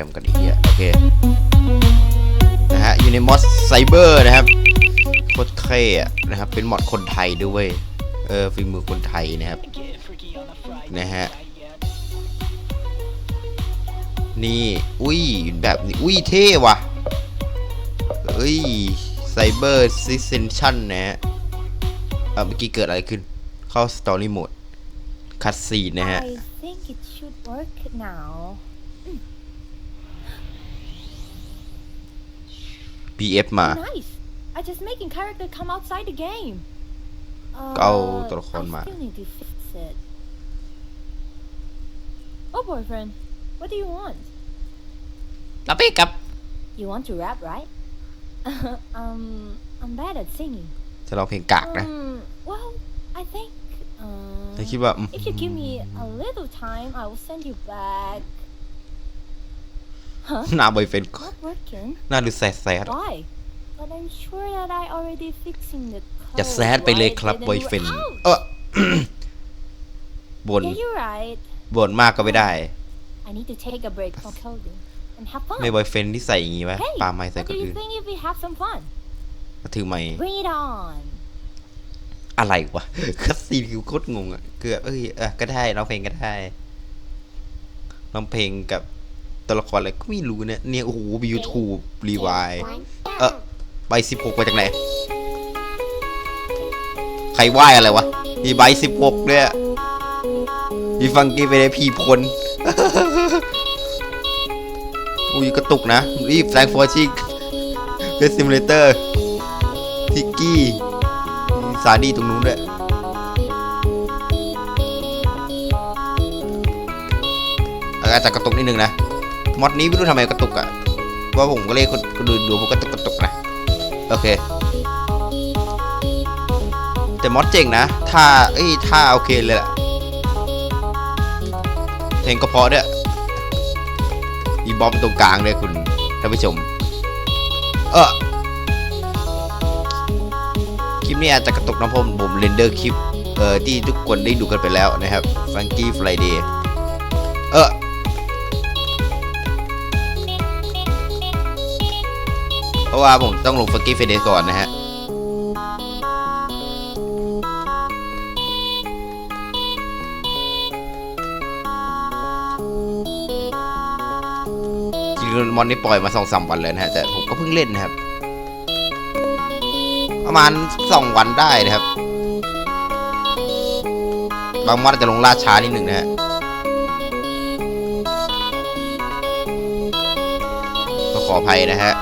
รมกันอีกเนี่ยโอเคนะฮะอยู่ในมอสไซเบอร์นะครับโคตรเท่อะนะครับ เป็นมอดคนไทยด้วยเเออฝีมือคนไทยนะครับ นะฮะนี่อุ้ยแบบนี้อุ้ยเท่ว่ะเอ้ยไซเบอร์ซิสเซนชั่นนะฮะเอ่อเมื่อกี้เกิดอะไรขึ้น เข้าสตอรี่โหมดคัดซีนนะฮะ I think it should work now. BF มา Nice. I just making character come outside the game. ก็เอา Uh, ตัวละคร I มา still need to fix it. Oh, boyfriend, what do you want? รับไปกับ You want to rap, right? um, I'm bad at singing. จะร้องเพลงกากนะ Um, well, I think. Um, แต่คิดว่าอืม if you give me a little time, I will send you back. Huh? หน้าบอยเฟน Not working. หน้าดูแสด Why? But I'm sure that I already fixing the ๆอย่า code, แซดไปเลย right? ครับ Didn't บอย you- เฟน Ouch! เออ บ่น Yeah, you're right. บ่นมากก็ไม่ได้ I need to take a break from coding and have fun. ไม่บอยเฟนที่ใส่อย่างงี้ไหม Hey, ปาไม้ใส่ what คน do you อื่น think if we have some fun? มาถือไม้ Bring it on. อะไรวะ คัสซีนคือโคตรงงอะคือแบบเอ้ยเออก็ได้ร้องเพลงก็ได้ร้องเพลงกับ ตัวละครอะไรก็ไม่รู้เนี่ยเนี่ยโอ้โหมียูทูบรีวายเออใบสิบหกมาจากไหน ใครไหว้อะไรวะมีใบสิบหกเนี่ยมีฟังกี้ไปในพีพลอุ้ยกระตุกนะ รีบแซงฟอร์ชิกเฟสซิมเลเตอร์ทิกกี้ซาดีตรงนู้นด้วยอาจจะกระตุกนิดนึงนะ มอดนี้ไม่รู้ทำไมกระตุกอะว่าผมก็เล่นคนคนอื่นดูผมกระตุกกระตุกนะโอเค แต่มอดเจ๋งนะถ้าเอ้ยถ้าโอเคเลยแหละเพลงก็เพราะด้วยมีบอมตรงกลางด้วยคุณท่านผู้ชม เออคลิปนี้อาจจะกระตุกนะผมผมเรนเดอร์คลิปเอ่อที่ทุกคนได้ดูกันไปแล้วนะครับ Funky Friday เออ เพราะว่าผมต้องลง Funky Friday ก่อนนะฮะจริงๆมอนนี่ปล่อยมาสองสามวันเลยนะฮะแต่ผมก็เพิ่งเล่นนะครับ ประมาณสองวันได้นะครับ บางมอนจะลงล่าช้านิดหนึ่งนะฮะก็ขออภัยนะฮะ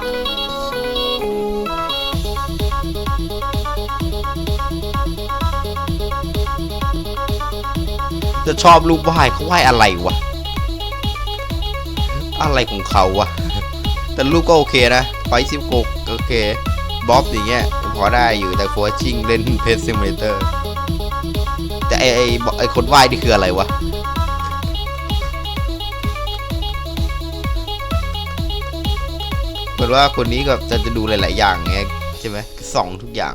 จะชอบรูปไหว้เขาไหว้อะไรวะ อะไรของเขาวะ แต่รูปก็โอเคนะไฟซิฟโกโอเคบ๊อบอย่างเงี้ยพอได้อยู่แต่โฟชิงเล่นเพสซิมเลเตอร์แต่ไอไอไอคนไหว้นี่คืออะไรวะเหมือนว่าคนนี้ก็จะจะดูหลาย ๆ อย่างเงี้ยใช่ไหมส่องทุกอย่าง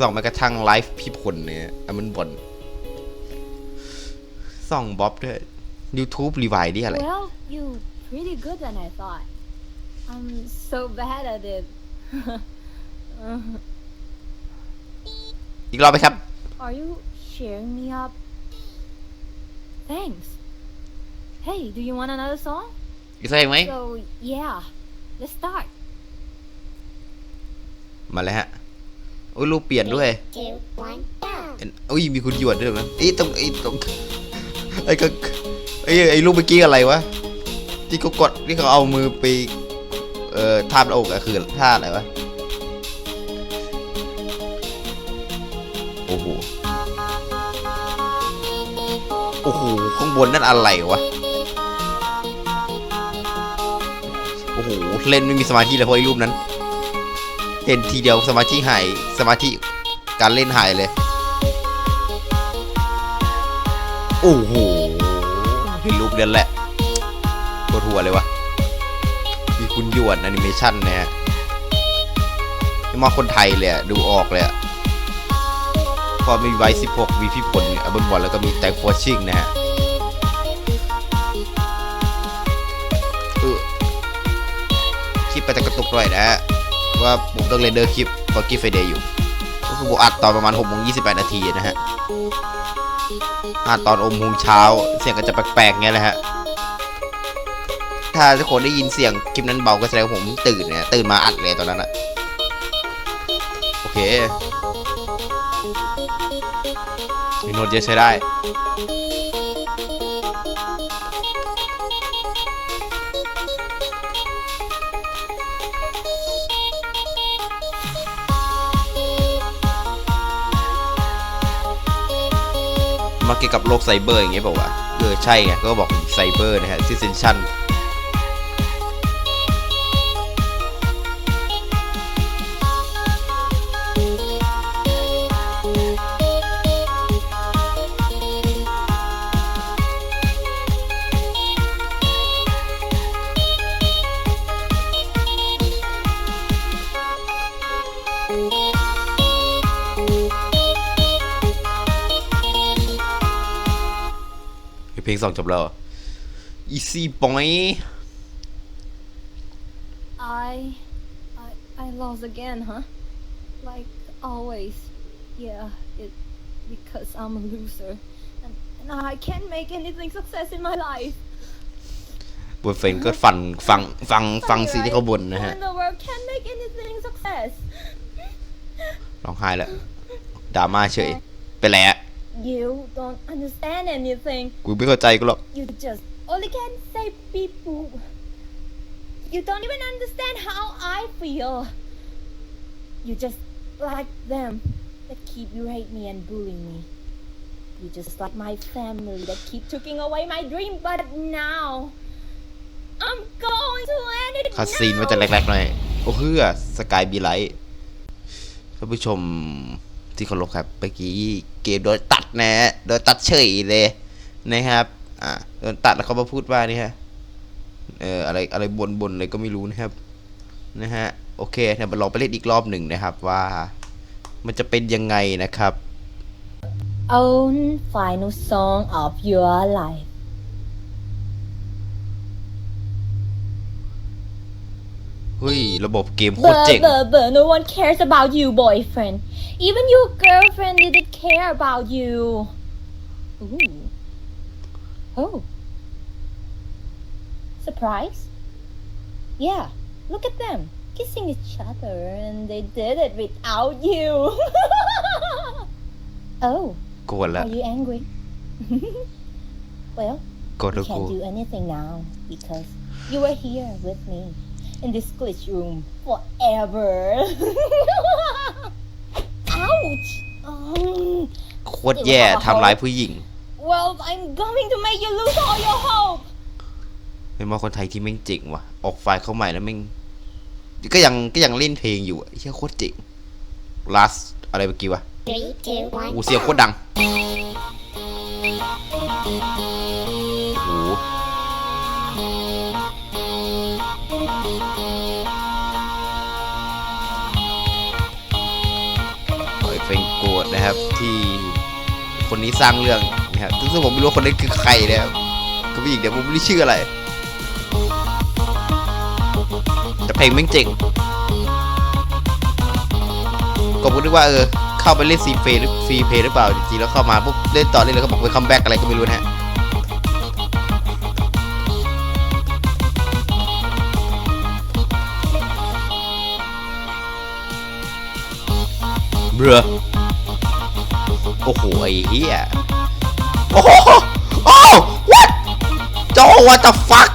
ส่องแม้กระทั่งไลฟ์พี่พลเนี่ยอะมันบ่น ส่องบ๊อบด้วย YouTube รีไวด์นี่อะไร Well, you pretty good than I thought. I'm so bad at it. อีกรอบไหมครับ Are you cheering me up? Thanks. Hey, do you want another song? อีกสักเพลงไหม So, yeah, let's start. มาเลยฮะโอ้ยรูปเปลี่ยนด้วย two, one, go. เห็นอุ้ยมีคุณหยวนด้วยนะไอ้ยตรงไอ้ตรง ไอ้ก็ไอ้ไอ้รูปเมื่อกี้อะไรวะที่เขากดที่เขาเอามือไปเอ่อทาบอกอะคือท่าอะไรวะโอ้โหโอ้โหข้างบนนั่นอะไรวะโอ้โหเล่นไม่มีสมาธิเลยเพราะไอ้รูปนั้นเห็นทีเดียวสมาธิหายสมาธิการเล่นหายเลย โอ้โห นั่นแหละปวดหัวเลยวะมีคุณยวนแอนิเมชันนะฮะนี่มาคนไทยเลยดูออกเลยพอมีไว้16 มีพี่ผลอัลบั้มบอลแล้วก็มีแต่โคชชิ่งนะฮะคลิปไปจะกระตุกหน่อยนะฮะว่าผมต้องเรนเดอร์คลิปฟอร์กี้ไฟเดย์อยู่ คือผมอัดตอนประมาณ6โมง28 นาทีนะฮะอัดตอนอมโมงเช้า เสียงก็จะแปลกๆเงี้ยแหละฮะ ถ้าทุกคนได้ยินเสียงคลิปนั้นเบาก็แสดงผมตื่นเนี่ยตื่นมาอัดเลยตอนนั้นอะโอเคมีโน้ตเยอะใช้ได้ มาเกี่ยวกับโลกไซเบอร์อย่างเงี้ยบอกว่าเออใช่ไงก็บอกไซเบอร์นะฮะซิสเซนชั่น ลงสองจบแล้ว easy boy I, I, I lost again, huh? Like always. Yeah, it because I'm a loser, and, and I can't make anything success in my life. บนเฟนก็ฟันฟังฟังฟัง Funny, สิ่งที่ right? เขาบ่นนะ Who ฮะ in the world can't make anything success? ร้องไห้แล้วดราม่าเฉยเป็นไรอะ You don't understand anything. กูไม่เข้าใจกูหรอก You just only can say people. You don't even understand how I feel. You just like them that keep you hate me and bullying me. You just like my family that keep taking away my dream, but now I'm going to end it คัสซีนมันจะ now. แรกๆหน่อย โอ้เฮือสกายบีไลท์ท่านผู้ชม ที่เคารพครับเมื่อกี้เกมโดนตัดนะฮะโดนตัดเฉยเลยนะครับอ่าโดนตัดแล้วเขามาพูดว่านี่ฮะเอ่ออะไรอะไรบนบนเลยก็ไม่รู้นะครับนะฮะโอเคเดี๋ยวมาลองไปเล่นอีกรอบหนึ่งนะครับว่า มันจะเป็นยังไงนะครับ Own final song of your life. เฮ้ย ระบบเกมโคตร But, เจ๋ง but, but no one cares about you, boyfriend. Even your girlfriend didn't care about you. Ooh. Oh. Surprise? Yeah, look at them kissing each other, and they did it without you. oh, โกรธแล้ว are you angry? well, โกรธ we แล้วกู can't do anything now because you were here with me In this glitch room forever. Ouch! Um, โคตรแย่ทำร้ายผู้หญิง well, I'm going to make you lose all your hope. เป็นว่าคนไทยที่แม่งเจ๋งว่ะ ออกไฟล์เข้าใหม่แล้วแม่งก็ยังก็ยังเล่นเพลงอยู่อะเชี่ยโคตรเจ๋ง last อะไรเมื่อกี้วะ Three, two, one. อูเสียงโคตรดัง คนนี้สร้างเรื่องนะครับซึ่งผมไม่รู้คนนี้คือใครนะครับก็ผู้หญิงเดี๋ยวผมไม่รู้ชื่ออะไร แต่เพลงแม่งเจ๋งก็ผมนึกว่าเออเข้าไปเล่นซีเฟหรือฟรีเพย์หรือเปล่าจริงๆแล้วเข้ามาปุ๊บเล่นต่อเล่นแล้วก็บอกไปคัมแบ็กอะไรก็ไม่รู้นะฮะเบื่อ โอ้โหไอ้เหี้ยโอ้โหโอ้ what โจ what the fuck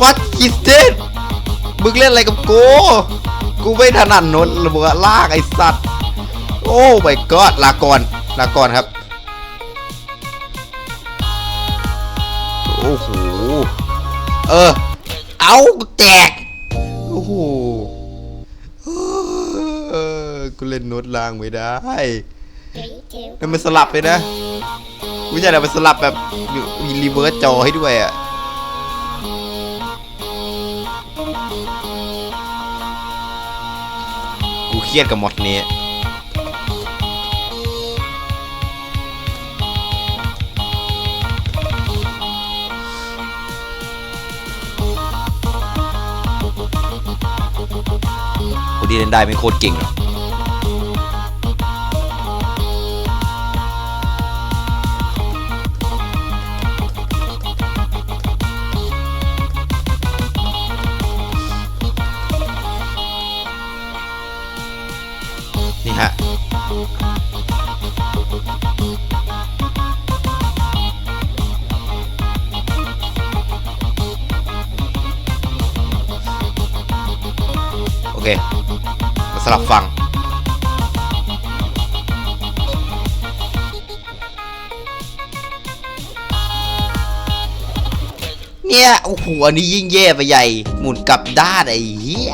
what is this มึงเล่นอะไรกับกู กูไม่ถนัดนนระเบิดลากไอสัตว์ โอ้ my god ลาก่อนลาก่อนครับ โอ้โห เออ เอาแตกโอ้โหกูเล่นโน้ตล่างไม่ได้ Three, two, นั่นมันสลับเลยนะไม่ใช่แต่มันสลับแบบมีรีเวิร์สจอให้ด้วยอะกูเครียดกับหมดนี้ที่เล่นได้ไม่โคตรเก่งหรอก นี่ฮะโอเคมาสลับฟังเนี่ย โอ้โห อันนี้ยิ่งแย่ไปใหญ่ หมุนกลับด้านไอ้เหี้ย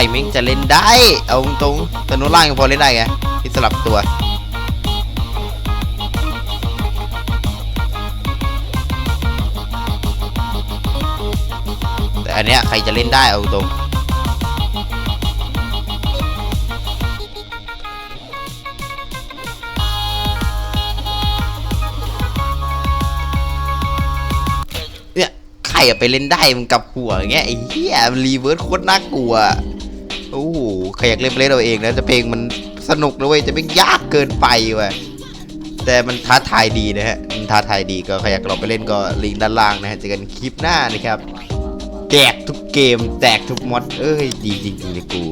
รแม่งจะเล่นได้ เอาตรงๆแต่โน้นล่างยังพอเล่นได้ไงที่สลับตัวแต่อันเนี้ยใครจะเล่นได้เอาตรงเนี่ยใครอะไปเล่นได้มันกับหัวอย่างเงี้ยไอ้เหี้ยรีเวิร์สโคตรน่ากลัว โอ้โหใครอยากเล่นเล่นเอาเองนะแต่เพลงมันสนุกนะเว้ยจะไม่ยากเกินไปว่ะแต่มันท้าทายดีนะฮะมันท้าทายดีก็ใครอยากลองไปเล่นก็ลิงก์ด้านล่างนะฮะเจอกันคลิปหน้านะครับแจกทุกเกมแจกทุกมอดเอ้ยดีจริงๆเลยกู